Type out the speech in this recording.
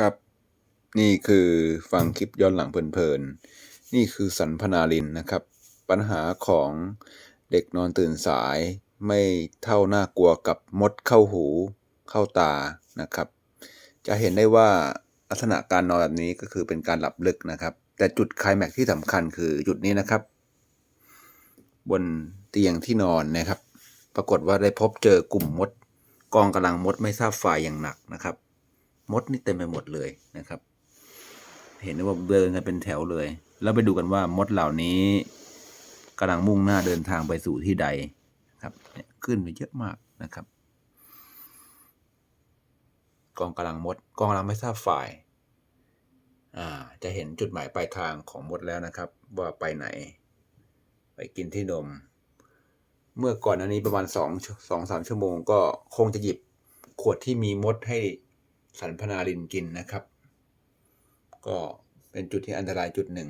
ครับ นี่คือฟังคลิปย้อนหลังเพลินๆ นี่คือสันพนาลินนะครับ ปัญหาของเด็กนอนตื่นสาย ไม่เท่าน่ากลัวกับมดเข้าหูเข้าตานะครับ จะเห็นได้ว่าลักษณะการนอนแบบนี้ก็คือเป็นการหลับลึกนะครับ แต่จุดคลายแม็กซ์ที่สำคัญคือจุดนี้นะครับ บนเตียงที่นอนนะครับ ปรากฏว่าได้พบเจอกลุ่มมดกองกำลังมดไม่ทราบฝ่ายอย่างหนักนะครับ มดนี่เต็มไปหมดเลยนะครับ เห็นได้ว่าเดินกันเป็นแถวเลย แล้วไปดูกันว่ามดเหล่านี้กำลังมุ่งหน้าเดินทางไปสู่ที่ใดครับขึ้นไปเยอะมากนะครับ กองกำลังมดกองกำลังไม่ทราบฝ่ายอ่าจะเห็นจุดหมายปลายทางของมดแล้วนะครับ ว่าไปไหน ไปกินที่นม เมื่อก่อนอันนี้ประมาณสองสองสามชั่วโมงก็คงจะหยิบขวดที่มีมดให้ สันพนาลินกินนะครับ ก็เป็นจุดที่อันตรายจุดหนึ่ง